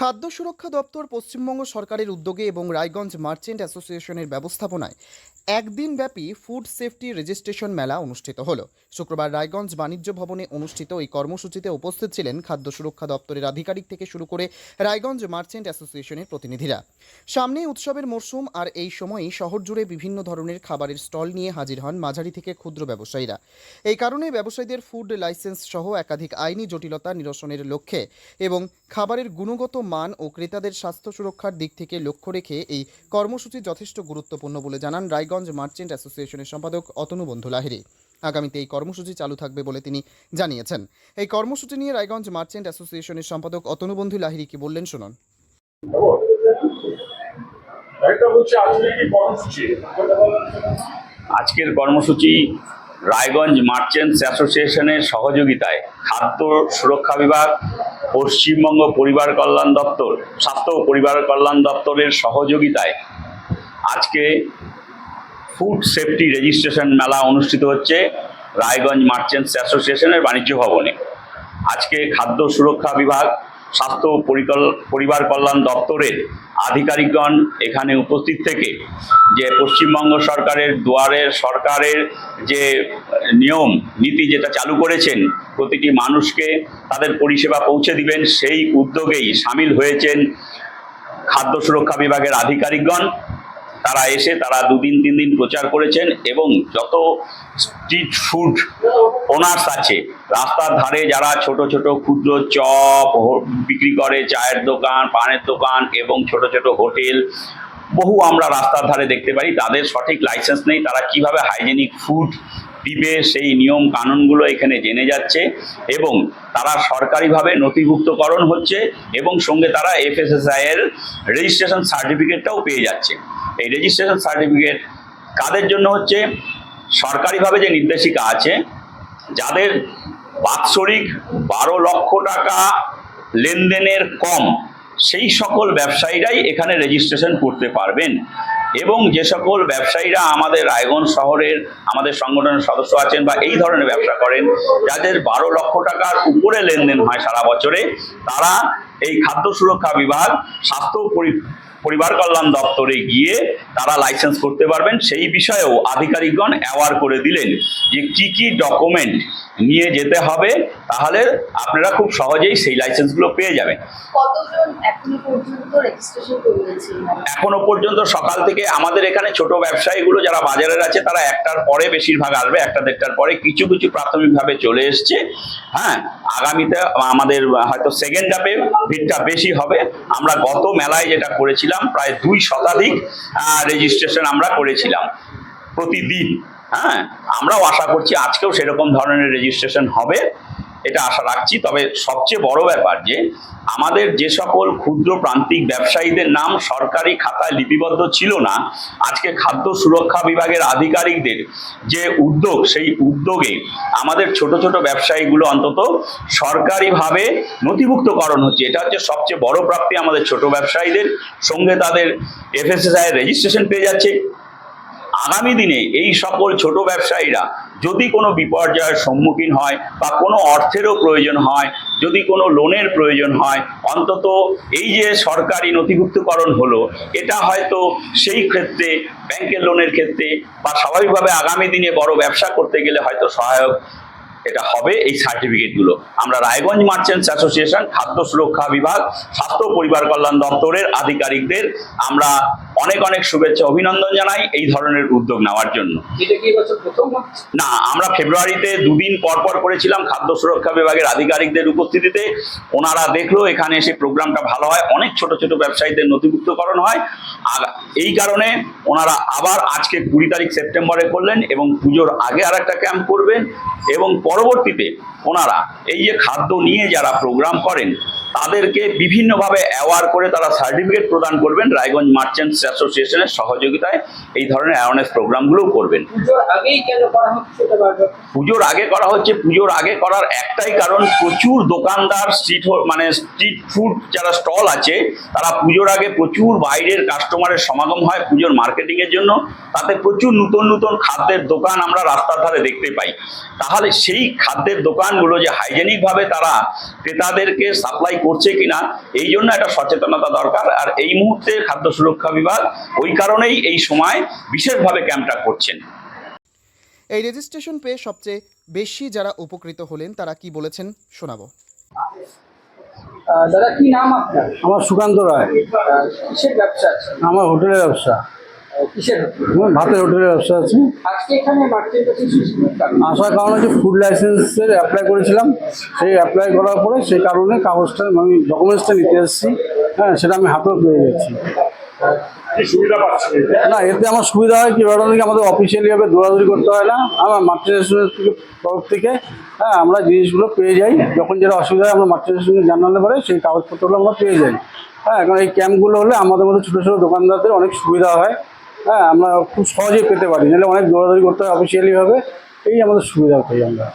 খাদ্য সুরক্ষা দপ্তর পশ্চিমবঙ্গ সরকারের উদ্যোগে এবং রায়গঞ্জ মার্চেন্ট অ্যাসোসিয়েশনের ব্যবস্থাপনায় একদিন ব্যাপী ফুড সেফটি রেজিস্ট্রেশন মেলা অনুষ্ঠিত হলো। শুক্রবার রায়গঞ্জ বাণিজ্য ভবনে অনুষ্ঠিত এই কর্মসূচিতে উপস্থিত ছিলেন খাদ্য সুরক্ষা দপ্তরের আধিকারিক থেকে শুরু করে রায়গঞ্জ মার্চেন্ট অ্যাসোসিয়েশনের প্রতিনিধিরা। সামনে উৎসবের মরশুম আর এই সময়ই শহর জুড়ে বিভিন্ন ধরনের খাবারের স্টল নিয়ে হাজির হন মাঝারি থেকে ক্ষুদ্র ব্যবসায়ীরা। এই কারণে ব্যবসায়ীদের ফুড লাইসেন্স সহ একাধিক আইনি জটিলতা নিরসনের লক্ষ্যে এবং খাবারের গুণগত মান ও ক্রেতাদের স্বাস্থ্য সুরক্ষার দিক থেকে লক্ষ্য রেখে এই কর্মসূচি যথেষ্ট গুরুত্বপূর্ণ বলে জানান রায়গঞ্জ মার্চেন্ট অ্যাসোসিয়েশনের সম্পাদক অতনু বন্ধু লাহিড়ী। আগামীতে এই কর্মসূচি চালু থাকবে বলে তিনি জানিয়েছেন। এই কর্মসূচি নিয়ে রায়গঞ্জ মার্চেন্ট অ্যাসোসিয়েশনের সম্পাদক অতনু বন্ধু লাহিড়ী কি বললেন শুনুন। আজকের কর্মসূচি রায়গঞ্জ মার্চেন্টস অ্যাসোসিয়েশনের সহযোগিতায় খাদ্য সুরক্ষা বিভাগ পশ্চিমবঙ্গ পরিবার কল্যাণ দপ্তর, স্বাস্থ্য পরিবার কল্যাণ দপ্তরের সহযোগিতায় আজকে ফুড সেফটি রেজিস্ট্রেশন মেলা অনুষ্ঠিত হচ্ছে রায়গঞ্জ মার্চেন্টস অ্যাসোসিয়েশনের বাণিজ্য ভবনে। আজকে খাদ্য সুরক্ষা বিভাগ স্বাস্থ্য পরিকল- পরিবার কল্যাণ দপ্তরের আধিকারিকগণ এখানে উপস্থিত থেকে যে পশ্চিমবঙ্গ সরকারের দুয়ারের সরকারের যে নিয়ম, নীতি যেটা চালু করেছেন, প্রতিটি মানুষকে তাদের পরিষেবা পৌঁছে দিবেন, সেই উদ্যোগেই সামিল হয়েছেন খাদ্য সুরক্ষা বিভাগের আধিকারিকগণ। তারা এসে তারা দুদিন, তিন দিন প্রচার করেছেন এবং যত স্ট্রিট ফুড ওনার্স আছে, রাস্তার ধারে যারা ছোট ছোট ক্ষুদ্র চপ বিক্রি করে, চায়ের দোকান, পানের দোকান এবং ছোট ছোট হোটেল, বহু আমরা রাস্তার ধারে দেখতে পারি, তাদের সঠিক লাইসেন্স নেই, তারা কীভাবে হাইজেনিক ফুড দিবে, সেই নিয়ম কানুনগুলো এখানে জেনে যাচ্ছে এবং তারা সরকারিভাবে নথিভুক্তকরণ হচ্ছে এবং সঙ্গে তারা এফএসএসআই এর রেজিস্ট্রেশন সার্টিফিকেটটাও পেয়ে যাচ্ছে। এই রেজিস্ট্রেশন সার্টিফিকেট কাদের জন্য হচ্ছে? সরকারিভাবে যে নির্দেশিকা আছে, যাদের বাৎসরিক বারো লক্ষ টাকা লেনদেনের কম, সেই সকল ব্যবসায়ীরাই এখানে রেজিস্ট্রেশন করতে পারবেন। এবং যে সকল ব্যবসায়ীরা আমাদের রায়গঞ্জ শহরের আমাদের সংগঠনের সদস্য আছেন বা এই ধরনের ব্যবসা করেন, যাদের বারো লক্ষ টাকার উপরে লেনদেন হয় সারা বছরে, তারা এই খাদ্য সুরক্ষা বিভাগ, স্বাস্থ্য পরিবার কল্যাণ দপ্তরে গিয়ে তারা লাইসেন্স করতে পারবেন। সেই বিষয়েও আধিকারিকগণ অ্যাওয়ার করে দিলেন যে কি কি ডকুমেন্ট নিয়ে যেতে হবে। তাহলে আপনারা খুব সহজেই সেই লাইসেন্সগুলো পেয়ে যাবেন। এখনও পর্যন্ত সকাল থেকে আমাদের এখানে ছোট ব্যবসায়ীগুলো যারা বাজারের আছে তারা একটার পরে বেশিরভাগ আসবে একটা দেড়টার পরে কিছু কিছু প্রাথমিকভাবে চলে এসছে। হ্যাঁ আগামীতে আমাদের হয়তো সেকেন্ড হাফে ভিড়টা বেশি হবে। আমরা গত মেলায় যেটা করেছিলাম প্রায় দুই শতাধিক রেজিস্ট্রেশন আমরা করেছিলাম প্রতিদিন। হ্যাঁ আমরাও আশা করছি আজকেও সেরকম ধরনের রেজিস্ট্রেশন হবে। এটা আশা রাখছি। তবে সবচেয়ে বড় ব্যাপার যে, আমাদের যে সকল ক্ষুদ্র প্রান্তিক ব্যবসায়ীদের নাম সরকারি খাতায় লিপিবদ্ধ ছিল না, আজকে খাদ্য সুরক্ষা বিভাগের আধিকারিকদের যে উদ্যোগ, সেই উদ্যোগে আমাদের ছোট ছোট ব্যবসায়ীগুলো অন্তত সরকারিভাবে নথিভুক্তকরণ হচ্ছে। এটা হচ্ছে সবচেয়ে বড় প্রাপ্তি আমাদের ছোট ব্যবসায়ীদের। সঙ্গে তাদের এফএসএসআই রেজিস্ট্রেশন পেয়ে যাচ্ছে। আগামী দিনে এই সকল ছোট ব্যবসায়ীরা যদি কোনো বিপর্যয়ের সম্মুখীন হয় বা কোনো অর্থেরও প্রয়োজন হয়, যদি কোনো লোনের প্রয়োজন হয়, অন্তত এই যে সরকারি নথিভুক্তকরণ হলো, এটা হয়তো সেই ক্ষেত্রে, ব্যাংকের লোনের ক্ষেত্রে বা স্বাভাবিকভাবে আগামী দিনে বড় ব্যবসা করতে গেলে হয়তো সহায়ক এটা হবে এই সার্টিফিকেটগুলো। আমরা রায়গঞ্জ মার্চেন্টস অ্যাসোসিয়েশন, খাদ্য সুরক্ষা বিভাগ, স্বাস্থ্য পরিবার কল্যাণ দপ্তরের আধিকারিকদের আমরা অনেক অনেক শুভেচ্ছা অভিনন্দন জানাই এই ধরনের উদ্যোগ নেওয়ার জন্য। না? আমরা ফেব্রুয়ারিতে দুদিন পর পর করেছিলাম খাদ্য সুরক্ষা বিভাগের আধিকারিকদের উপস্থিতিতে। ওনারা দেখল এখানে এসে প্রোগ্রামটা ভালো হয় অনেক ছোট ছোট ব্যবসায়ীদের নথিভুক্তকরণ হয়। আর এই কারণে ওনারা আবার আজকে কুড়ি তারিখ সেপ্টেম্বরে করলেন এবং পুজোর আগে আর একটা ক্যাম্প করবেন এবং পরবর্তীতে ওনারা এই যে খাদ্য নিয়ে যারা প্রোগ্রাম করেন তাদেরকে বিভিন্নভাবে অ্যাওয়ার করে তারা সার্টিফিকেট প্রদান করবেন। রায়গঞ্জ মার্চেন্টস অ্যাসোসিয়েশনের সহযোগিতায় এই ধরনের অ্যাওয়ারনেস প্রোগ্রামগুলোও করবেন। পুজোর আগে করা হচ্ছে পুজোর আগে করার একটাই কারণ প্রচুর দোকানদার স্ট্রিট মানে স্ট্রিট ফুড যারা স্টল আছে তারা পুজোর আগে প্রচুর বাইরের কাস্টমারের সমাগম হয় পুজোর মার্কেটিং এর জন্য। তাতে প্রচুর নতুন নতুন খাদ্যের দোকান আমরা রাস্তার ধারে দেখতে পাই। তাহলে সেই খাদ্যের দোকানগুলো যে হাইজেনিক ভাবে তারা ক্রেতাদেরকে সাপ্লাই করছে কিনা এই জন্য একটা সচেতনতা দরকার। আর এই মুহূর্তে খাদ্য সুরক্ষা বিভাগ ওই কারণেই এই সময় বিশেষভাবে ক্যাম্পটা করছেন। এই রেজিস্ট্রেশন পেয়ে সবচেয়ে বেশি যারা উপকৃত হলেন তারা কি বলেছেন শোনাবো। আহ, দাদা কি নাম আপনার? আমার সুকান্ত রায়। কিসের ব্যবসা আছে? আমার হোটেলের ব্যবসা। ভাতের হোটেলের ব্যবসা আছে। আসার কারণ হচ্ছে ফুড লাইসেন্সের অ্যাপ্লাই করেছিলাম। সেই অ্যাপ্লাই করার পরে সেই কারণে কাগজটা আমি ডকুমেন্টসটা নিতে এসেছি। হ্যাঁ সেটা আমি হাতেও পেয়ে গেছি। পাচ্ছি? না এতে আমার সুবিধা হয় কি কারণ কি আমাদের অফিসিয়ালিভাবে দৌড়াদৌড়ি করতে হয় না। আমার মাল্টিনেশনের থেকে তরফ থেকে হ্যাঁ আমরা জিনিসগুলো পেয়ে যাই। যখন যেটা অসুবিধা হয় আমরা মাল্টিনেশনকে জানালে পরে সেই কাগজপত্রগুলো আমরা পেয়ে যাই। হ্যাঁ কারণ এই ক্যাম্পগুলো হলে আমাদের মধ্যে ছোটো ছোটো দোকানদারদের অনেক সুবিধা হয়। হ্যাঁ আমরা খুব সহজেই পেতে পারি। নাহলে অনেক দৌড়াদৌড়ি করতে হয় অফিসিয়ালিভাবে এই আমাদের সুবিধা পাই আমরা।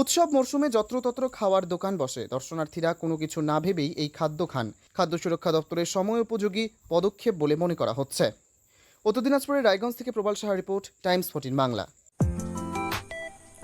উৎসব মরশুমে যত্রতত্র খাওয়ার দোকান বসে। দর্শনার্থীরা কোনো কিছু না ভেবেই এই খাদ্য খান। খাদ্য সুরক্ষা দপ্তরের সময় উপযোগী পদক্ষেপ বলে মনে করা হচ্ছে। অত দিনাজপুরের রায়গঞ্জ থেকে Prabal Saha report, Times fourteen Bangla.